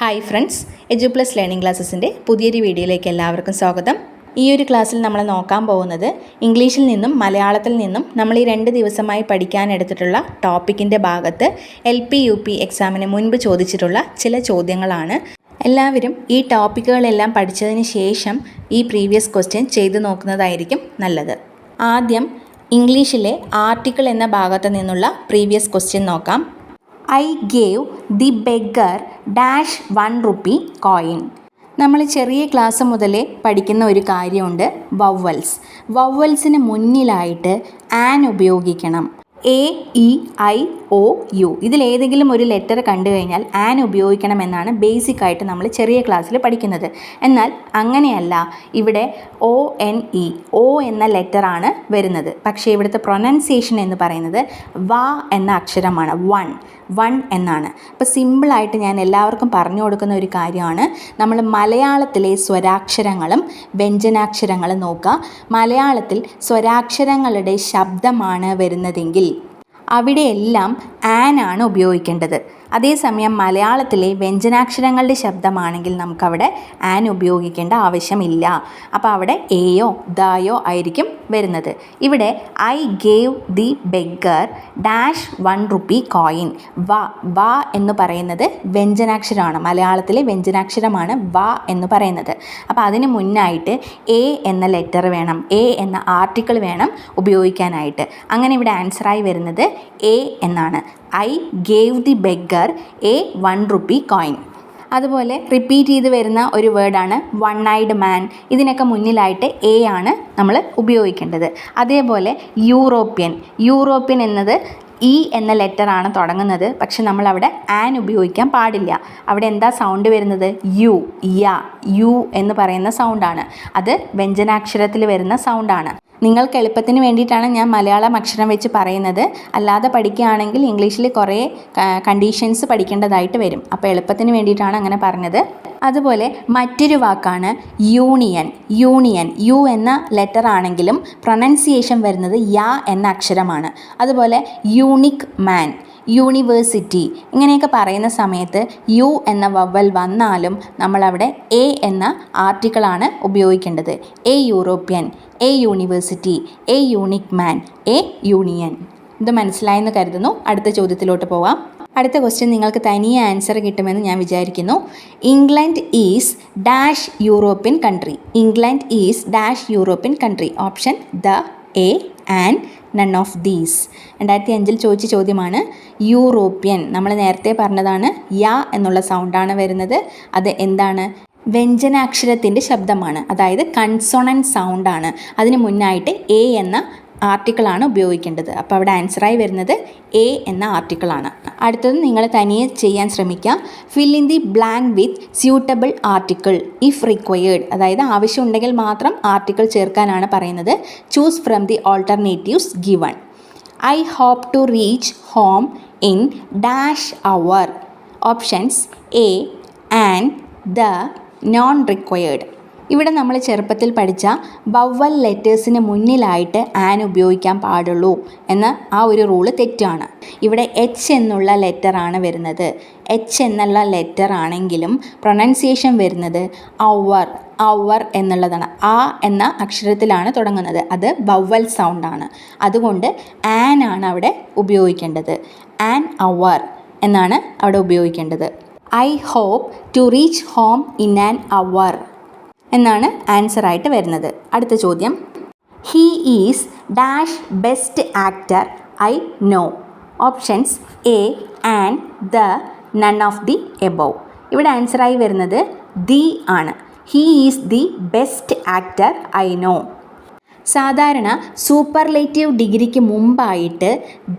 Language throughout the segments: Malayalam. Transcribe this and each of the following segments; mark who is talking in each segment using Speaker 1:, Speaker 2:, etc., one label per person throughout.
Speaker 1: Hi friends edu plus learning ക്ലാസ്സസിന്റെ പുതിയൊരു വീഡിയോയിലേക്ക് എല്ലാവർക്കും സ്വാഗതം. ഈ ഒരു ക്ലാസ്സിൽ നമ്മൾ നോക്കാൻ പോകുന്നത് ഇംഗ്ലീഷിൽ നിന്നും മലയാളത്തിൽ നിന്നും നമ്മൾ ഈ രണ്ട് ദിവസമായി പഠിക്കാനെടുത്തിട്ടുള്ള ടോപ്പിക്കിന്റെ ഭാഗത്ത് എൽ പി യു പി എക്സാമിന് മുൻപ് ചോദിച്ചിട്ടുള്ള ചില ചോദ്യങ്ങളാണ്. എല്ലാവരും ഈ ടോപ്പിക്കുകളെല്ലാം പഠിച്ചതിന് ശേഷം ഈ പ്രീവിയസ് ക്വസ്റ്റ്യൻ ചെയ്തു നോക്കുന്നതായിരിക്കും നല്ലത്. ആദ്യം ഇംഗ്ലീഷിലെ ആർട്ടിക്കിൾ എന്ന ഭാഗത്ത് നിന്നുള്ള പ്രീവിയസ് ക്വസ്റ്റ്യൻ നോക്കാം. I gave the beggar dash one rupee coin നമ്മൾ ചെറിയ ക്ലാസ് മുതലേ പഠിക്കുന്ന ഒരു കാര്യമുണ്ട് വവ്വൽസ് വവ്വൽസിന് മുന്നിലായിട്ട് ആൻ ഉപയോഗിക്കണം. A E I O U ഇതിലേതെങ്കിലും ഒരു ലെറ്റർ കണ്ടു കഴിഞ്ഞാൽ ആൻ ഉപയോഗിക്കണമെന്നാണ് ബേസിക് ആയിട്ട് നമ്മൾ ചെറിയ ക്ലാസ്സിൽ പഠിക്കുന്നത്. എന്നാൽ അങ്ങനെയല്ല. ഇവിടെ ഒ എൻ ഇ ഒ എന്ന ലെറ്ററാണ് വരുന്നത്. പക്ഷേ ഇവിടുത്തെ പ്രൊനൗൺസിയേഷൻ എന്ന് പറയുന്നത് വ എന്ന അക്ഷരമാണ്. വൺ വൺ എന്നാണ്. അപ്പോൾ സിമ്പിളായിട്ട് ഞാൻ എല്ലാവർക്കും പറഞ്ഞു കൊടുക്കുന്ന ഒരു കാര്യമാണ്. നമ്മൾ മലയാളത്തിലെ സ്വരാക്ഷരങ്ങളും വ്യഞ്ജനാക്ഷരങ്ങളും നോക്കുക. മലയാളത്തിൽ സ്വരാക്ഷരങ്ങളുടെ ശബ്ദമാണ് വരുന്നതെങ്കിൽ അവിടെയെല്ലാം ആൻ ആണ് ഉപയോഗിക്കേണ്ടത്. അതേസമയം മലയാളത്തിലെ വ്യഞ്ജനാക്ഷരങ്ങളുടെ ശബ്ദമാണെങ്കിൽ നമുക്കവിടെ ആൻ ഉപയോഗിക്കേണ്ട ആവശ്യമില്ല. അപ്പോൾ അവിടെ എയോ ദയോ ആയിരിക്കും വരുന്നത്. ഇവിടെ I gave the beggar dash one rupee coin വ വ എന്ന് പറയുന്നത് വ്യഞ്ജനാക്ഷരമാണ്. മലയാളത്തിലെ വ്യഞ്ജനാക്ഷരമാണ് വ എന്ന് പറയുന്നത്. അപ്പോൾ അതിന് മുന്നായിട്ട് എ എന്ന ലെറ്റർ വേണം. എ എന്ന ആർട്ടിക്കിൾ വേണം ഉപയോഗിക്കാനായിട്ട്. അങ്ങനെ ഇവിടെ ആൻസറായി വരുന്നത് എ എന്നാണ്. I gave the beggar A one rupee coin. അതുപോലെ റിപ്പീറ്റ് ചെയ്ത് വരുന്ന ഒരു വേർഡാണ് വൺ ഐഡ് മാൻ ഇതിനൊക്കെ മുന്നിലായിട്ട് എ ആണ് നമ്മൾ ഉപയോഗിക്കേണ്ടത്. അതേപോലെ യൂറോപ്യൻ. യൂറോപ്യൻ എന്നത് ഇ എന്ന ലെറ്ററാണ് തുടങ്ങുന്നത്. പക്ഷെ നമ്മൾ അവിടെ ആൻ ഉപയോഗിക്കാൻ പാടില്ല. അവിടെ എന്താ സൗണ്ട് വരുന്നത്? യു യ യു എന്ന് പറയുന്ന സൗണ്ടാണ് അത് വ്യഞ്ജനാക്ഷരത്തിൽ വരുന്ന സൗണ്ടാണ് നിങ്ങൾക്ക് എളുപ്പത്തിന് വേണ്ടിയിട്ടാണ് ഞാൻ മലയാളം അക്ഷരം വെച്ച് പറയുന്നത്. അല്ലാതെ പഠിക്കുകയാണെങ്കിൽ ഇംഗ്ലീഷിൽ കുറേ കണ്ടീഷൻസ് പഠിക്കേണ്ടതായിട്ട് വരും. അപ്പോൾ എളുപ്പത്തിന് വേണ്ടിയിട്ടാണ് അങ്ങനെ പറഞ്ഞത്. അതുപോലെ മറ്റൊരു വാക്കാണ് യൂണിയൻ യൂണിയൻ യു എന്ന ലെറ്റർ ആണെങ്കിലും പ്രൊനൗൺസിയേഷൻ വരുന്നത് യാ എന്ന അക്ഷരമാണ്. അതുപോലെ യൂണിക് മാൻ യൂണിവേഴ്സിറ്റി. ഇങ്ങനെയൊക്കെ പറയുന്ന സമയത്ത് യു എന്ന വവ്വൽ വന്നാലും നമ്മളവിടെ എ എന്ന ആർട്ടിക്കിളാണ് ഉപയോഗിക്കേണ്ടത്. A European A university A unique man A union. ഇത് മനസ്സിലായെന്ന് കരുതുന്നു. അടുത്ത ചോദ്യത്തിലോട്ട് പോവാം. അടുത്ത ക്വസ്റ്റ്യൻ നിങ്ങൾക്ക് തനിയെ ആൻസർ കിട്ടുമെന്ന് ഞാൻ വിചാരിക്കുന്നു. England is dash European country. England is dash European country. Option the A and none of these രണ്ടായിരത്തി അഞ്ചിൽ ചോദിച്ച ചോദ്യമാണ് യൂറോപ്യൻ. നമ്മൾ നേരത്തെ പറഞ്ഞതാണ് യ എന്നുള്ള സൗണ്ടാണ് വരുന്നത്. അത് എന്താണ്? വ്യഞ്ജനാക്ഷരത്തിന്റെ ശബ്ദമാണ്. അതായത് കൺസോണൻ സൗണ്ടാണ് അതിന് മുന്നായിട്ട് എ എന്ന ആർട്ടിക്കിളാണ് ഉപയോഗിക്കേണ്ടത്. അപ്പോൾ അവിടെ ആൻസറായി വരുന്നത് എ എന്ന ആർട്ടിക്കിളാണ് അടുത്തത് നിങ്ങൾ തനിയെ ചെയ്യാൻ ശ്രമിക്കുക fill in the blank with suitable article if required അതായത് ആവശ്യമുണ്ടെങ്കിൽ മാത്രം ആർട്ടിക്കിൾ ചേർക്കാനാണ് പറയുന്നത്. Choose from the alternatives given I hope to reach home in dash hour options A and the none required ഇവിടെ നമ്മൾ ചെറുപ്പത്തിൽ പഠിച്ച വവ്വൽ ലെറ്റേഴ്സിന് മുന്നിലായിട്ട് ആൻ ഉപയോഗിക്കാൻ പാടുള്ളൂ എന്ന ആ ഒരു റൂൾ തെറ്റാണ്. ഇവിടെ എച്ച് എന്നുള്ള ലെറ്ററാണ് വരുന്നത്. എച്ച് എന്നുള്ള ലെറ്റർ ആണെങ്കിലും പ്രൊനൗൺസിയേഷൻ വരുന്നത് അവർ അവർ എന്നുള്ളതാണ്. ആ എന്ന അക്ഷരത്തിലാണ് തുടങ്ങുന്നത്. അത് വവ്വൽ സൗണ്ടാണ് അതുകൊണ്ട് ആൻ ആണ് അവിടെ ഉപയോഗിക്കേണ്ടത്. ആൻ അവർ എന്നാണ് അവിടെ ഉപയോഗിക്കേണ്ടത്. I hope to reach home in an hour എന്നാണ് ആൻസർ ആയിട്ട് വരുന്നത്. അടുത്ത ചോദ്യം. He is dash best actor I know options A and the none of the above ഇവിടെ ആൻസറായി വരുന്നത് ദി ആണ്. He is the best actor I know സാധാരണ സൂപ്പർലേറ്റീവ് ഡിഗ്രിക്ക് മുമ്പായിട്ട്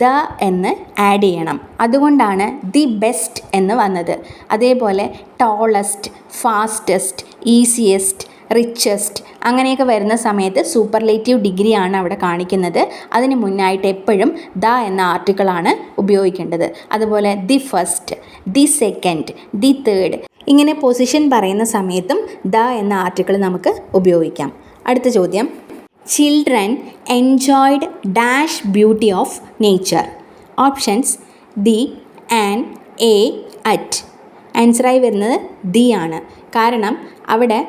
Speaker 1: ദ എന്ന് ആഡ് ചെയ്യണം. അതുകൊണ്ടാണ് ദി ബെസ്റ്റ് എന്ന് വന്നത്. അതേപോലെ ടോളസ്റ്റ് ഫാസ്റ്റസ്റ്റ് ഈസിയസ്റ്റ് റിച്ചസ്റ്റ് അങ്ങനെയൊക്കെ വരുന്ന സമയത്ത് സൂപ്പർലേറ്റീവ് ഡിഗ്രിയാണ് അവിടെ കാണിക്കുന്നത്. അതിന് മുന്നായിട്ട് എപ്പോഴും ദ എന്ന ആർട്ടിക്കിളാണ് ഉപയോഗിക്കേണ്ടത്. അതുപോലെ the first the second the third ഇങ്ങനെ പൊസിഷൻ പറയുന്ന സമയത്തും ദ എന്ന ആർട്ടിക്കിൾ നമുക്ക് ഉപയോഗിക്കാം. അടുത്ത ചോദ്യം. Children enjoyed dash beauty of nature options the and A at ആൻസറായി വരുന്നത് ദി ആണ്. കാരണം അവിടെ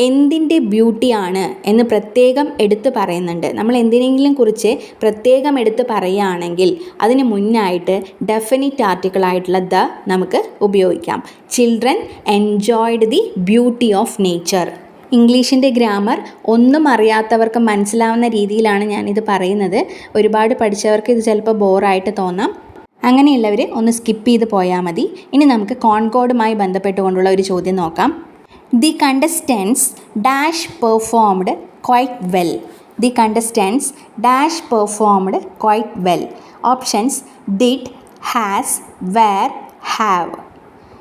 Speaker 1: എന്തിന്റെ ബ്യൂട്ടിയാണ് എന്ന് പ്രത്യേകം എടുത്ത് പറയുന്നുണ്ട്. നമ്മൾ എന്തിനെങ്കിലും കുറിച്ച് പ്രത്യേകം എടുത്ത് പറയുകയാണെങ്കിൽ അതിന് മുന്നായിട്ട് ഡെഫിനിറ്റ് ആർട്ടിക്കിളായിട്ടുള്ള ദ നമുക്ക് ഉപയോഗിക്കാം. Children enjoyed the beauty of nature ഇംഗ്ലീഷിന്റെ grammar ഒന്നും അറിയാത്തവർക്ക് മനസ്സിലാവുന്ന രീതിയിലാണ് ഞാനിത് പറയുന്നത്. ഒരുപാട് പഠിച്ചവർക്ക് ഇത് ചിലപ്പോൾ ബോറായിട്ട് തോന്നാം. അങ്ങനെയുള്ളവർ ഒന്ന് സ്കിപ്പ് ചെയ്ത് പോയാൽ മതി. ഇനി നമുക്ക് കോൺകോഡുമായി ബന്ധപ്പെട്ടുകൊണ്ടുള്ള ഒരു ചോദ്യം നോക്കാം. The contestants dash performed quite well. The contestants dash performed quite well. Options did has were have.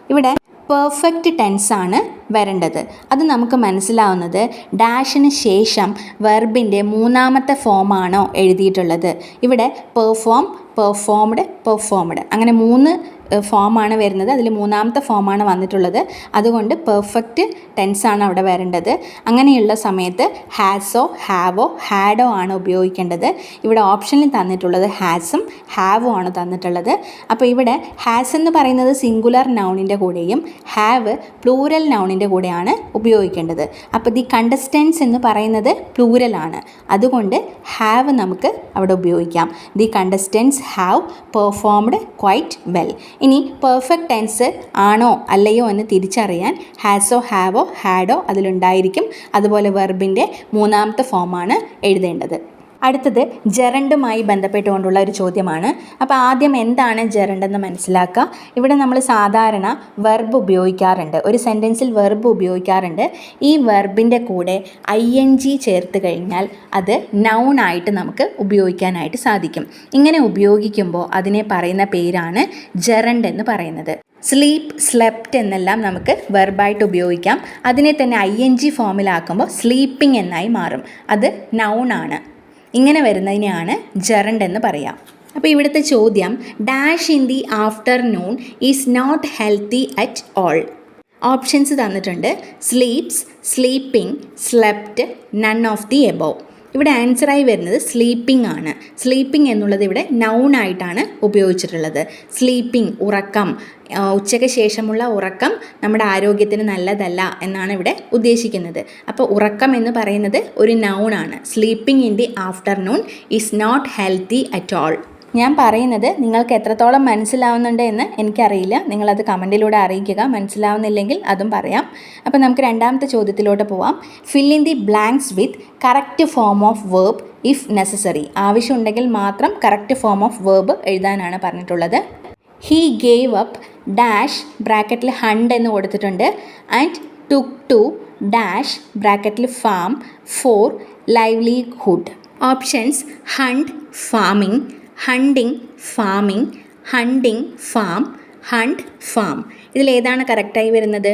Speaker 1: ഇവിടെ പെർഫെക്റ്റ് ടെൻസാണ് വരേണ്ടത്. അത് നമുക്ക് മനസ്സിലാവുന്നത് ഡാഷിന് ശേഷം വെർബിന്റെ മൂന്നാമത്തെ ഫോമാണോ എഴുതിയിട്ടുള്ളത്. ഇവിടെ പെർഫോം പെർഫോംഡ് പെർഫോംഡ് അങ്ങനെ മൂന്ന് ഫോമാണ് വരുന്നത്. അതിൽ മൂന്നാമത്തെ ഫോമാണ് വന്നിട്ടുള്ളത്. അതുകൊണ്ട് പെർഫെക്റ്റ് ടെൻസാണ് അവിടെ വരേണ്ടത്. അങ്ങനെയുള്ള സമയത്ത് ഹാസോ ഹാവോ ഹാഡോ ആണ് ഉപയോഗിക്കേണ്ടത്. ഇവിടെ ഓപ്ഷനിൽ തന്നിട്ടുള്ളത് ഹാസും ഹാവോ ആണ് തന്നിട്ടുള്ളത്. അപ്പോൾ ഇവിടെ ഹാസ് എന്ന് പറയുന്നത് സിംഗുലർ നൗണിന്റെ കൂടെയും ഹാവ് പ്ലൂരൽ നൗണിന്റെ കൂടെയാണ് ഉപയോഗിക്കേണ്ടത്. അപ്പോൾ ദി കണ്ടസ്റ്റൻസ് എന്ന് പറയുന്നത് പ്ലൂരലാണ് അതുകൊണ്ട് ഹാവ് നമുക്ക് അവിടെ ഉപയോഗിക്കാം. The contestants have performed quite well ഇനി പെർഫെക്റ്റ് ടെൻസ് ആണോ അല്ലയോ എന്ന് തിരിച്ചറിയാൻ ഹാസോ ഹാവോ ഹാഡോ അതിലുണ്ടായിരിക്കും. അതുപോലെ വെർബിന്റെ മൂന്നാമത്തെ ഫോമാണ് എഴുതേണ്ടത്. അടുത്തത് ജെറണ്ടുമായി ബന്ധപ്പെട്ടുകൊണ്ടുള്ള ഒരു ചോദ്യമാണ്. അപ്പോൾ ആദ്യം എന്താണ് ജെറണ്ട് എന്ന് മനസ്സിലാക്കുക ഇവിടെ നമ്മൾ സാധാരണ വെർബ് ഉപയോഗിക്കാറുണ്ട്. ഒരു സെന്റൻസിൽ വെർബ് ഉപയോഗിക്കാറുണ്ട്. ഈ വെർബിന്റെ കൂടെ ഐ എൻ ജി ചേർത്ത് കഴിഞ്ഞാൽ അത് നൗൺ ആയിട്ട് നമുക്ക് ഉപയോഗിക്കാനായിട്ട് സാധിക്കും. ഇങ്ങനെ ഉപയോഗിക്കുമ്പോൾ അതിനെ പറയുന്ന പേരാണ് ജെറണ്ട് എന്ന് പറയുന്നത്. സ്ലീപ്പ് സ്ലെപ്റ്റ് എന്നെല്ലാം നമുക്ക് വെർബായിട്ട് ഉപയോഗിക്കാം. അതിനെ തന്നെ ഐ എൻ ജി ഫോമിലാക്കുമ്പോൾ സ്ലീപ്പിംഗ് എന്നായി മാറും. അത് നൗൺ ആണ്. ഇങ്ങനെ വരുന്നതിനെയാണ് ജെറണ്ട് എന്ന് പറയാം. അപ്പോൾ ഇവിടുത്തെ ചോദ്യം dash in the afternoon is not healthy at all options തന്നിട്ടുണ്ട് sleeps sleeping slept none of the above ഇവിടെ ആൻസറായി വരുന്നത് സ്ലീപ്പിംഗ് ആണ്. സ്ലീപ്പിംഗ് എന്നുള്ളത് ഇവിടെ നൗൺ ആയിട്ടാണ് ഉപയോഗിച്ചിട്ടുള്ളത്. സ്ലീപ്പിംഗ് ഉറക്കം ഉച്ചയ്ക്ക് ശേഷമുള്ള ഉറക്കം നമ്മുടെ ആരോഗ്യത്തിന് നല്ലതല്ല എന്നാണ് ഇവിടെ ഉദ്ദേശിക്കുന്നത്. അപ്പോൾ ഉറക്കം എന്ന് പറയുന്നത് ഒരു നൗണാണ് sleeping in the afternoon is not healthy at all ഞാൻ പറയുന്നത് നിങ്ങൾക്ക് എത്രത്തോളം മനസ്സിലാവുന്നുണ്ട് എന്ന് എനിക്കറിയില്ല. നിങ്ങളത് കമന്റിലൂടെ അറിയിക്കുക. മനസ്സിലാവുന്നില്ലെങ്കിൽ അതും പറയാം. അപ്പോൾ നമുക്ക് രണ്ടാമത്തെ ചോദ്യത്തിലോട്ട് പോവാം. Fill in the blanks with correct form of verb if necessary ആവശ്യമുണ്ടെങ്കിൽ മാത്രം കറക്റ്റ് ഫോം ഓഫ് വേർബ് എഴുതാനാണ് പറഞ്ഞിട്ടുള്ളത്. ഹീ ഗേവ് അപ്പ് ഡാഷ് ബ്രാക്കറ്റിൽ ഹണ്ട് എന്ന് കൊടുത്തിട്ടുണ്ട് ആൻഡ് ടുക്ക് ടു ഡാഷ് ബ്രാക്കറ്റിൽ farm for livelihood options hunt farming hunting farming hunting farm hunt farm ഇതിലേതാണ് കറക്റ്റായി വരുന്നത്?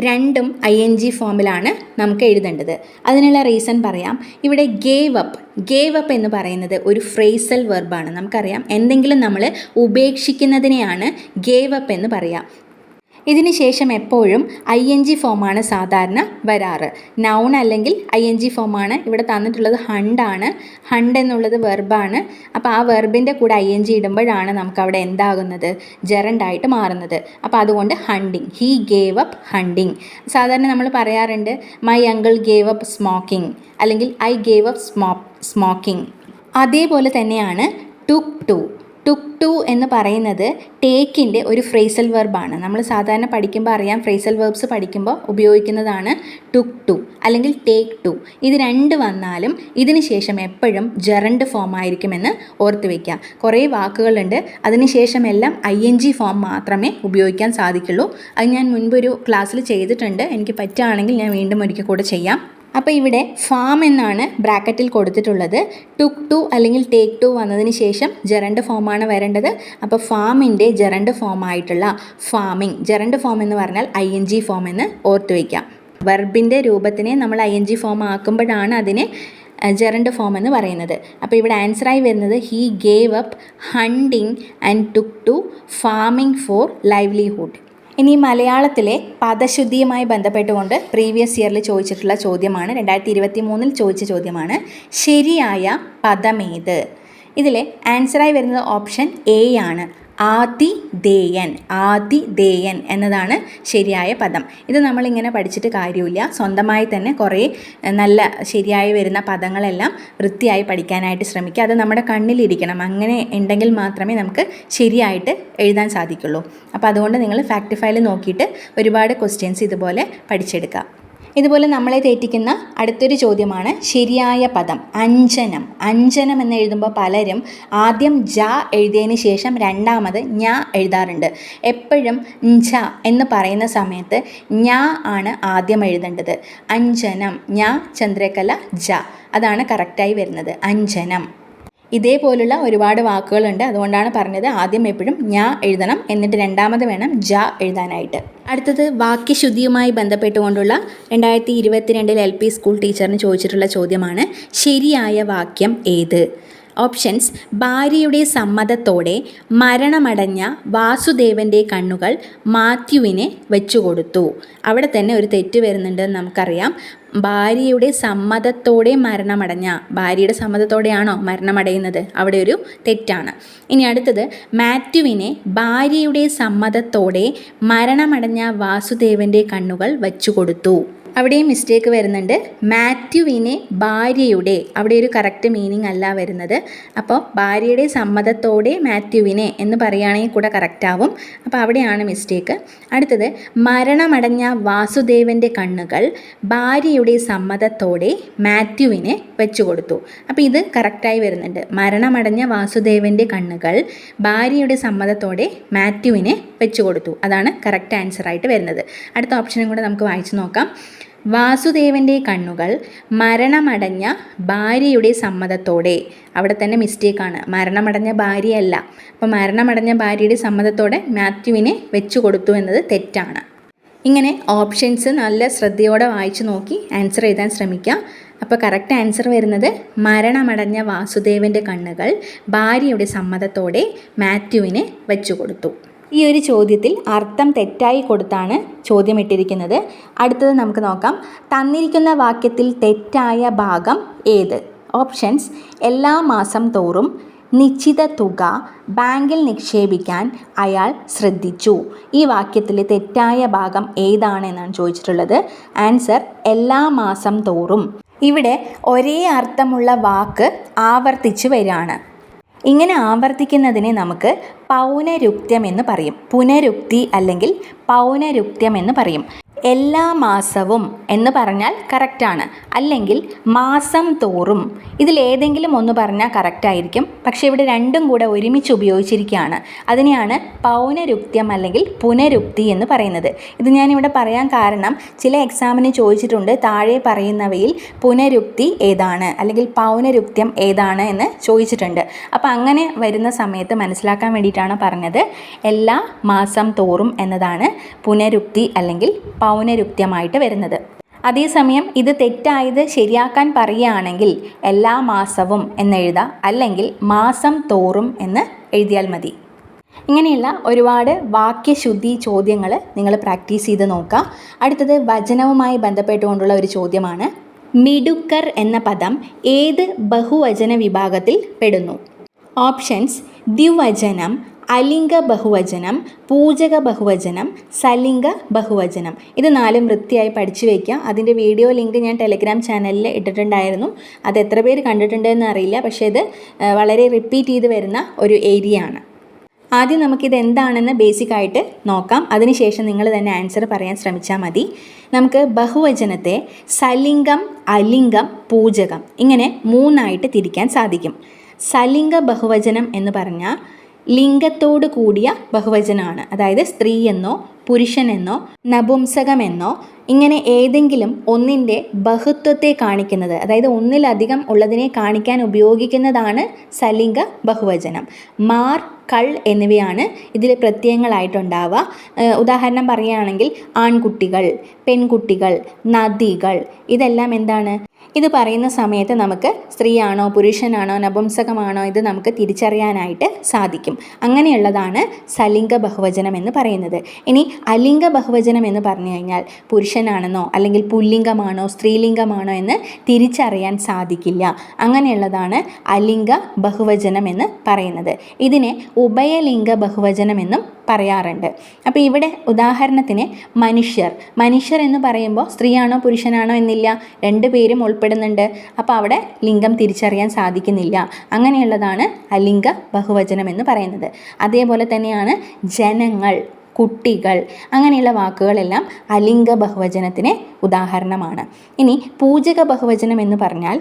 Speaker 1: രണ്ടും ഐ എൻ ജി ഫോമിലാണ് നമുക്ക് എഴുതേണ്ടത്. അതിനുള്ള റീസൺ പറയാം. ഇവിടെ ഗേവ് അപ്പ് ഗേവ് അപ്പ് എന്ന് പറയുന്നത് ഒരു ഫ്രേസൽ വെർബാണ് നമുക്കറിയാം. എന്തെങ്കിലും നമ്മൾ ഉപേക്ഷിക്കുന്നതിനെയാണ് ഗേവ് അപ്പ് എന്ന് പറയാം. ഇതിന് ശേഷം എപ്പോഴും ഐ എൻ ജി ഫോമാണ് സാധാരണ വരാറ്. നൗൺ അല്ലെങ്കിൽ ഐ എൻ ജി ഫോമാണ് ഇവിടെ തന്നിട്ടുള്ളത് ഹണ്ടാണ് ഹണ്ട് എന്നുള്ളത് വെർബാണ് അപ്പോൾ ആ വെർബിന്റെ കൂടെ ഐ എൻ ജി ഇടുമ്പോഴാണ് നമുക്ക് അവിടെ എന്താകുന്നത്? ജെറണ്ടായിട്ട് മാറുന്നത്. അപ്പോൾ അതുകൊണ്ട് hunting he gave up hunting സാധാരണ നമ്മൾ പറയാറുണ്ട് my uncle gave up smoking അല്ലെങ്കിൽ I gave up smo smoking അതേപോലെ തന്നെയാണ് ടു ടു ടുക്ക് ടു എന്ന് പറയുന്നത് ടേക്കിന്റെ ഒരു ഫ്രേസൽ വെർബാണ് നമ്മൾ സാധാരണ പഠിക്കുമ്പോൾ അറിയാം ഫ്രേസൽ വെർബ്സ് പഠിക്കുമ്പോൾ ഉപയോഗിക്കുന്നതാണ് ടുക് ടു അല്ലെങ്കിൽ ടേക്ക് ടു. ഇത് രണ്ട് വന്നാലും ഇതിന് ശേഷം എപ്പോഴും ജെറണ്ട് ഫോം ആയിരിക്കുമെന്ന് ഓർത്ത് വയ്ക്കുക. കുറേ വാക്കുകളുണ്ട്. അതിന് ശേഷം എല്ലാം ഐ എൻ ജി ഫോം മാത്രമേ ഉപയോഗിക്കാൻ സാധിക്കുള്ളൂ. അത് ഞാൻ മുൻപൊരു ക്ലാസ്സിൽ ചെയ്തിട്ടുണ്ട്. എനിക്ക് പറ്റുകയാണെങ്കിൽ ഞാൻ വീണ്ടും ഒരിക്കൽ കൂടെ ചെയ്യാം. അപ്പോൾ ഇവിടെ ഫാം എന്നാണ് ബ്രാക്കറ്റിൽ കൊടുത്തിട്ടുള്ളത്. ടുക്ക് ടു അല്ലെങ്കിൽ ടേക്ക് ടു വന്നതിന് ശേഷം ജെറണ്ട് ഫോമാണ് വരേണ്ടത്. അപ്പോൾ ഫാമിന്റെ ജെറണ്ട് ഫോമായിട്ടുള്ള ഫാമിംഗ് ജെറണ്ട് ഫോം എന്ന് പറഞ്ഞാൽ ഐ എൻ ജി ഫോം എന്ന് ഓർത്ത് വയ്ക്കാം. വെർബിന്റെ രൂപത്തിനെ നമ്മൾ ഐ എൻ ജി ഫോം ആക്കുമ്പോഴാണ് അതിനെ ജെറണ്ട് ഫോം എന്ന് പറയുന്നത്. അപ്പോൾ ഇവിടെ ആൻസറായി വരുന്നത് he gave up hunting and took to farming for livelihood ഇനി മലയാളത്തിലെ പദശുദ്ധിയുമായി ബന്ധപ്പെട്ടുകൊണ്ട് പ്രീവിയസ് ഇയറിൽ ചോദിച്ചിട്ടുള്ള ചോദ്യമാണ്. രണ്ടായിരത്തി ഇരുപത്തി മൂന്നിൽ ചോദിച്ച ചോദ്യമാണ് ശരിയായ പദമേത് ഇതിലെ ആൻസറായി വരുന്നത് ഓപ്ഷൻ എ ആണ്. ആതിഥേയൻ ആതിഥേയൻ എന്നതാണ് ശരിയായ പദം. ഇത് നമ്മളിങ്ങനെ പഠിച്ചിട്ട് കാര്യമില്ല. സ്വന്തമായി തന്നെ കുറേ നല്ല ശരിയായി വരുന്ന പദങ്ങളെല്ലാം വൃത്തിയായി പഠിക്കാനായിട്ട് ശ്രമിക്കുക. അത് നമ്മുടെ കണ്ണിലിരിക്കണം. അങ്ങനെ ഉണ്ടെങ്കിൽ മാത്രമേ നമുക്ക് ശരിയായിട്ട് എഴുതാൻ സാധിക്കുള്ളൂ. അപ്പോൾ അതുകൊണ്ട് നിങ്ങൾ ഫാക്ട് ഫയൽ നോക്കിയിട്ട് ഒരുപാട് ക്വസ്റ്റ്യൻസ് ഇതുപോലെ പഠിച്ചെടുക്കുക. ഇതുപോലെ നമ്മളെ തെറ്റിക്കുന്ന അടുത്തൊരു ചോദ്യമാണ് ശരിയായ പദം അഞ്ജനം. അഞ്ജനം എന്ന് എഴുതുമ്പോൾ പലരും ആദ്യം ജ എഴുതിയതിന് ശേഷം രണ്ടാമത് ഞ എഴുതാറുണ്ട്. എപ്പോഴും ഞ എന്ന് പറയുന്ന സമയത്ത് ഞ ആണ് ആദ്യം എഴുതേണ്ടത്. അഞ്ജനം ഞ ചന്ദ്രകല ജ. അതാണ് കറക്റ്റായി വരുന്നത്. അഞ്ജനം. ഇതേപോലുള്ള ഒരുപാട് വാക്കുകളുണ്ട്. അതുകൊണ്ടാണ് പറഞ്ഞത് ആദ്യം എപ്പോഴും ഞാ എഴുതണം എന്നിട്ട് രണ്ടാമത് വേണം ജ എഴുതാനായിട്ട്. അടുത്തത് വാക്യശുദ്ധിയുമായി ബന്ധപ്പെട്ടുകൊണ്ടുള്ള രണ്ടായിരത്തി ഇരുപത്തിരണ്ടിൽ എൽ പി സ്കൂൾ ടീച്ചറിന് ചോദിച്ചിട്ടുള്ള ചോദ്യമാണ് ശരിയായ വാക്യം ഏത്? ഓപ്ഷൻസ് ഭാര്യയുടെ സമ്മതത്തോടെ മരണമടഞ്ഞ വാസുദേവന്റെ കണ്ണുകൾ മാത്യുവിനെ വെച്ചുകൊടുത്തു. അവിടെ തന്നെ ഒരു തെറ്റ് വരുന്നുണ്ടെന്ന് നമുക്കറിയാം. ഭാര്യയുടെ സമ്മതത്തോടെ മരണമടഞ്ഞ ഭാര്യയുടെ സമ്മതത്തോടെയാണോ മരണമടയുന്നത്? അവിടെ ഒരു തെറ്റാണ്. ഇനി അടുത്തത് മാത്യുവിനെ ഭാര്യയുടെ സമ്മതത്തോടെ മരണമടഞ്ഞ വാസുദേവന്റെ കണ്ണുകൾ വച്ചുകൊടുത്തു. അവിടെയും മിസ്റ്റേക്ക് വരുന്നുണ്ട്. മാത്യുവിനെ ഭാര്യയുടെ അവിടെ ഒരു കറക്റ്റ് മീനിങ് അല്ല വരുന്നത്. അപ്പോൾ ഭാര്യയുടെ സമ്മതത്തോടെ മാത്യുവിനെ എന്ന് പറയുകയാണെങ്കിൽ കൂടെ കറക്റ്റ് ആവും. അപ്പോൾ അവിടെയാണ് മിസ്റ്റേക്ക് അടുത്തത് മരണമടഞ്ഞ വാസുദേവന്റെ കണ്ണുകൾ ഭാര്യയുടെ സമ്മതത്തോടെ മാത്യുവിനെ വെച്ചു കൊടുത്തു. അപ്പോൾ ഇത് കറക്റ്റായി വരുന്നുണ്ട്. മരണമടഞ്ഞ വാസുദേവന്റെ കണ്ണുകൾ ഭാര്യയുടെ സമ്മതത്തോടെ മാത്യുവിനെ വെച്ചു കൊടുത്തു. അതാണ് കറക്റ്റ് ആൻസർ ആയിട്ട് വരുന്നത്. അടുത്ത ഓപ്ഷനും കൂടെ നമുക്ക് വായിച്ചു നോക്കാം. വാസുദേവന്റെ കണ്ണുകൾ മരണമടഞ്ഞ ഭാര്യയുടെ സമ്മതത്തോടെ. അവിടെ തന്നെ മിസ്റ്റേക്കാണ് മരണമടഞ്ഞ ഭാര്യയല്ല. അപ്പോൾ മരണമടഞ്ഞ ഭാര്യയുടെ സമ്മതത്തോടെ മാത്യുവിനെ വെച്ചു കൊടുത്തു എന്നത് തെറ്റാണ്. ഇങ്ങനെ ഓപ്ഷൻസ് നല്ല ശ്രദ്ധയോടെ വായിച്ചു നോക്കി ആൻസർ എഴുതാൻ ശ്രമിക്കുക. അപ്പോൾ കറക്റ്റ് ആൻസർ വരുന്നത് മരണമടഞ്ഞ വാസുദേവന്റെ കണ്ണുകൾ ഭാര്യയുടെ സമ്മതത്തോടെ മാത്യുവിനെ വെച്ചു കൊടുത്തു. ഈ ഒരു ചോദ്യത്തിൽ അർത്ഥം തെറ്റായി കൊടുത്താണ് ചോദ്യം ഇട്ടിരിക്കുന്നത് അടുത്തത് നമുക്ക് നോക്കാം. തന്നിരിക്കുന്ന വാക്യത്തിൽ തെറ്റായ ഭാഗം ഏത്? ഓപ്ഷൻസ് എല്ലാ മാസം തോറും നിശ്ചിത തുക ബാങ്കിൽ നിക്ഷേപിക്കാൻ അയാൾ ശ്രദ്ധിച്ചു. ഈ വാക്യത്തിലെ തെറ്റായ ഭാഗം ഏതാണെന്നാണ് ചോദിച്ചിട്ടുള്ളത്. ആൻസർ എല്ലാ മാസം തോറും. ഇവിടെ ഒരേ അർത്ഥമുള്ള വാക്ക് ആവർത്തിച്ചു വരികയാണ്. ഇങ്ങനെ ആവർത്തിക്കുന്നതിനെ നമുക്ക് പൗനരുക്ത്യം എന്ന് പറയും. പുനരുക്തി അല്ലെങ്കിൽ പൗനരുക്ത്യം എന്ന് പറയും. എല്ലാ മാസവും എന്ന് പറഞ്ഞാൽ കറക്റ്റാണ് അല്ലെങ്കിൽ മാസം തോറും. ഇതിലേതെങ്കിലും ഒന്ന് പറഞ്ഞാൽ കറക്റ്റായിരിക്കും പക്ഷേ ഇവിടെ രണ്ടും കൂടെ ഒരുമിച്ച് ഉപയോഗിച്ചിരിക്കുകയാണ്. അതിനെയാണ് പൗനരുക്ത്യം അല്ലെങ്കിൽ പുനരുക്തി എന്ന് പറയുന്നത്. ഇത് ഞാനിവിടെ പറയാൻ കാരണം ചില എക്സാമിന് ചോദിച്ചിട്ടുണ്ട്. താഴെ പറയുന്നവയിൽ പുനരുക്തി ഏതാണ്? അല്ലെങ്കിൽ പൗനരുക്ത്യം ഏതാണ് എന്ന് ചോദിച്ചിട്ടുണ്ട്. അപ്പോൾ അങ്ങനെ വരുന്ന സമയത്ത് മനസ്സിലാക്കാൻ വേണ്ടിയിട്ടാണ് പറഞ്ഞത്. എല്ലാ മാസം തോറും എന്നതാണ് പുനരുക്തി അല്ലെങ്കിൽ പൗനരുക്ത്യമായിട്ട് വരുന്നത്. അതേസമയം ഇത് തെറ്റായത് ശരിയാക്കാൻ പറയുകയാണെങ്കിൽ എല്ലാ മാസവും എന്നെഴുതാം അല്ലെങ്കിൽ മാസം തോറും എന്ന് എഴുതിയാൽ മതി. ഇങ്ങനെയുള്ള ഒരുപാട് വാക്യശുദ്ധി ചോദ്യങ്ങൾ നിങ്ങൾ പ്രാക്ടീസ് ചെയ്ത് നോക്കുക അടുത്തത് വചനവുമായി ബന്ധപ്പെട്ടുകൊണ്ടുള്ള ഒരു ചോദ്യമാണ്. മിടുക്കർ എന്ന പദം ഏത് ബഹുവചന വിഭാഗത്തിൽ പെടുന്നു? ഓപ്ഷൻസ് ദ്വിവചനം അലിംഗ ബഹുവചനം പൂജക ബഹുവചനം സലിംഗ ബഹുവചനം. ഇത് നാലും വൃത്തിയായി പഠിച്ചു വയ്ക്കുക. അതിന്റെ വീഡിയോ ലിങ്ക് ഞാൻ ടെലിഗ്രാം ചാനലിൽ ഇട്ടിട്ടുണ്ടായിരുന്നു. അത് എത്ര പേര് കണ്ടിട്ടുണ്ടെന്ന് അറിയില്ല. പക്ഷേ ഇത് വളരെ റിപ്പീറ്റ് ചെയ്ത് വരുന്ന ഒരു ഏരിയ ആണ് ആദ്യം നമുക്കിത് എന്താണെന്ന് ബേസിക് ആയിട്ട് നോക്കാം. അതിനുശേഷം നിങ്ങൾ തന്നെ ആൻസർ പറയാൻ ശ്രമിച്ചാൽ മതി. നമുക്ക് ബഹുവചനത്തെ സലിംഗം അലിംഗം പൂജകം ഇങ്ങനെ മൂന്നായിട്ട് തിരിക്കാൻ സാധിക്കും. സലിംഗ ബഹുവചനം എന്ന് പറഞ്ഞാൽ ലിംഗത്തോട് കൂടിയ ബഹുവചനമാണ് അതായത് സ്ത്രീ എന്നോ പുരുഷനെന്നോ നപുംസകമെന്നോ ഇങ്ങനെ ഏതെങ്കിലും ഒന്നിന്റെ ബഹുത്വത്തെ കാണിക്കുന്നത് അതായത് ഒന്നിലധികം ഉള്ളതിനെ കാണിക്കാൻ ഉപയോഗിക്കുന്നതാണ് സലിംഗ ബഹുവചനം. മാർ കൾ എന്നിവയാണ് ഇതിൽ പ്രത്യയങ്ങളായിട്ടുണ്ടാവുക. ഉദാഹരണം പറയുകയാണെങ്കിൽ ആൺകുട്ടികൾ പെൺകുട്ടികൾ നദികൾ ഇതെല്ലാം എന്താണ്? ഇത് പറയുന്ന സമയത്ത് നമുക്ക് സ്ത്രീയാണോ പുരുഷനാണോ നപുംസകമാണോ ഇത് നമുക്ക് തിരിച്ചറിയാനായിട്ട് സാധിക്കും. അങ്ങനെയുള്ളതാണ് സലിംഗ ബഹുവചനം എന്ന് പറയുന്നത്. ഇനി അലിംഗ ബഹുവചനം എന്ന് പറഞ്ഞു കഴിഞ്ഞാൽ പുരുഷനാണെന്നോ അല്ലെങ്കിൽ പുല്ലിംഗമാണോ സ്ത്രീലിംഗമാണോ എന്ന് തിരിച്ചറിയാൻ സാധിക്കില്ല. അങ്ങനെയുള്ളതാണ് അലിംഗ ബഹുവചനം എന്ന് പറയുന്നത്. ഇതിനെ ഉഭയലിംഗ ബഹുവചനം എന്നും പറയാറുണ്ട്. അപ്പോൾ ഇവിടെ ഉദാഹരണത്തിന് മനുഷ്യർ. മനുഷ്യർ എന്ന് പറയുമ്പോൾ സ്ത്രീയാണോ പുരുഷനാണോ എന്നില്ല. രണ്ടു പേരും ഉൾപ്പെടുന്നുണ്ട്. അപ്പോൾ അവിടെ ലിംഗം തിരിച്ചറിയാൻ സാധിക്കുന്നില്ല. അങ്ങനെയുള്ളതാണ് അലിംഗ ബഹുവചനം എന്ന് പറയുന്നത്. അതേപോലെ തന്നെയാണ് ജനങ്ങൾ കുട്ടികൾ അങ്ങനെയുള്ള വാക്കുകളെല്ലാം അലിംഗ ബഹുവചനത്തിന് ഉദാഹരണമാണ്. ഇനി പൂജക ബഹുവചനം എന്ന് പറഞ്ഞാൽ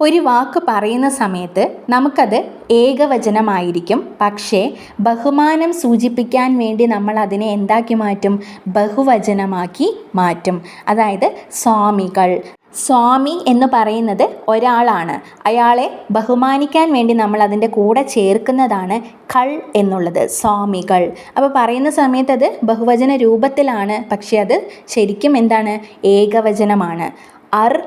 Speaker 1: ഒരു വാക്ക് പറയുന്ന സമയത്ത് നമുക്കത് ഏകവചനമായിരിക്കും. പക്ഷേ ബഹുമാനം സൂചിപ്പിക്കാൻ വേണ്ടി നമ്മൾ അതിനെ എന്താക്കി മാറ്റും? ബഹുവചനമാക്കി മാറ്റും. അതായത് സ്വാമികൾ സ്വാമി എന്ന് പറയുന്നത് ഒരാളാണ്. അയാളെ ബഹുമാനിക്കാൻ വേണ്ടി നമ്മൾ അതിന്റെ കൂടെ ചേർക്കുന്നതാണ് കൾ എന്നുള്ളത് സ്വാമികൾ. അപ്പോൾ പറയുന്ന സമയത്ത് അത് ബഹുവചന രൂപത്തിലാണ്. പക്ഷേ അത് ശരിക്കും എന്താണ്? ഏകവചനമാണ്. അർ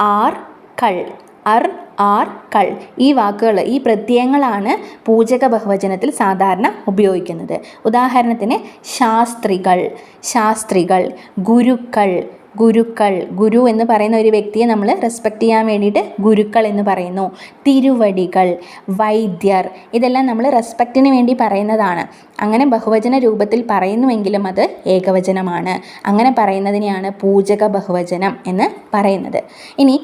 Speaker 1: ആർ കൾ. അർ ആർ കൾ. ഈ വാക്കുകൾ ഈ പ്രത്യയങ്ങളാണ് പൂജക ബഹുവചനത്തിൽ സാധാരണ ഉപയോഗിക്കുന്നത്. ഉദാഹരണത്തിന് ശാസ്ത്രികൾ ശാസ്ത്രികൾ ഗുരുക്കൾ ഗുരുക്കൾ ഗുരു എന്ന് പറയുന്ന ഒരു വ്യക്തിയെ നമ്മൾ റെസ്പെക്റ്റ് ചെയ്യാൻ വേണ്ടിയിട്ട് ഗുരുക്കൾ എന്ന് പറയുന്നു. തിരുവടികൾ വൈദ്യർ ഇതെല്ലാം നമ്മൾ റെസ്പെക്റ്റിന് വേണ്ടി പറയുന്നതാണ്. അങ്ങനെ ബഹുവചന രൂപത്തിൽ പറയുന്നുവെങ്കിലും അത് ഏകവചനമാണ്. അങ്ങനെ പറയുന്നതിനെയാണ് പൂജക ബഹുവചനം എന്ന് പറയുന്നത്. ഇനി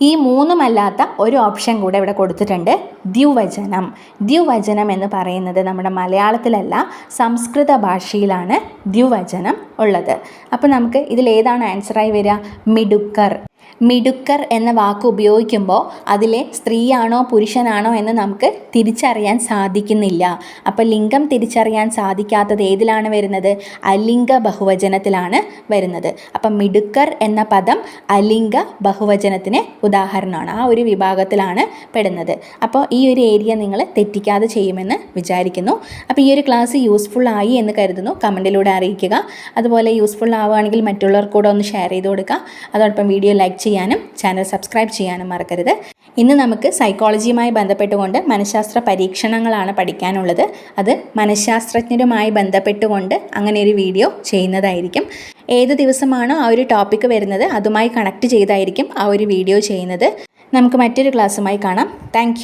Speaker 1: ഈ മൂന്നുമല്ലാത്ത ഒരു ഓപ്ഷൻ കൂടെ ഇവിടെ കൊടുത്തിട്ടുണ്ട്. ദ്യുവചനം ദ്യുവചനം എന്ന് പറയുന്നത് നമ്മുടെ മലയാളത്തിലല്ല സംസ്കൃത ഭാഷയിലാണ് ദ്വിവചനം ഉള്ളത്. അപ്പോൾ നമുക്ക് ഇതിലേതാണ് ആൻസറായി വരിക. മിടുക്കർ. മിടുക്കർ എന്ന വാക്ക് ഉപയോഗിക്കുമ്പോൾ അതിലെ സ്ത്രീയാണോ പുരുഷനാണോ എന്ന് നമുക്ക് തിരിച്ചറിയാൻ സാധിക്കുന്നില്ല. അപ്പോൾ ലിംഗം തിരിച്ചറിയാൻ സാധിക്കാത്തത് ഏതിലാണ് വരുന്നത്? അലിംഗ ബഹുവചനത്തിലാണ് വരുന്നത്. അപ്പം മിടുക്കർ എന്ന പദം അലിംഗ ബഹുവചനത്തിന് ഉദാഹരണമാണ്. ആ ഒരു വിഭാഗത്തിലാണ് പെടുന്നത്. അപ്പോൾ ഈ ഒരു ഏരിയ നിങ്ങൾ തെറ്റിക്കാതെ ചെയ്യുമെന്ന് വിചാരിക്കുന്നു. അപ്പോൾ ഈ ഒരു ക്ലാസ് യൂസ്ഫുൾ ആയി എന്ന് കരുതുന്നു. കമന്റിലൂടെ അറിയിക്കുക. അതുപോലെ യൂസ്ഫുൾ ആവുകയാണെങ്കിൽ മറ്റുള്ളവർക്കൂടെ ഒന്ന് ഷെയർ ചെയ്ത് കൊടുക്കുക. അതോടൊപ്പം വീഡിയോ ലൈക്ക് ചെയ്യാനും ചാനൽ സബ്സ്ക്രൈബ് ചെയ്യാനും മറക്കരുത്. ഇന്ന് നമുക്ക് സൈക്കോളജിയുമായി ബന്ധപ്പെട്ടുകൊണ്ട് മനഃശാസ്ത്ര പരീക്ഷണങ്ങളാണ് പഠിക്കാനുള്ളത്. അത് മനഃശാസ്ത്രജ്ഞരുമായി ബന്ധപ്പെട്ടുകൊണ്ട് അങ്ങനെ ഒരു വീഡിയോ ചെയ്യുന്നതായിരിക്കും. ഏത് ദിവസമാണോ ആ ഒരു ടോപ്പിക്ക് വരുന്നത് അതുമായി കണക്ട് ചെയ്തായിരിക്കും ആ ഒരു വീഡിയോ ചെയ്യുന്നത്. നമുക്ക് മറ്റൊരു ക്ലാസ്സുമായി കാണാം. താങ്ക്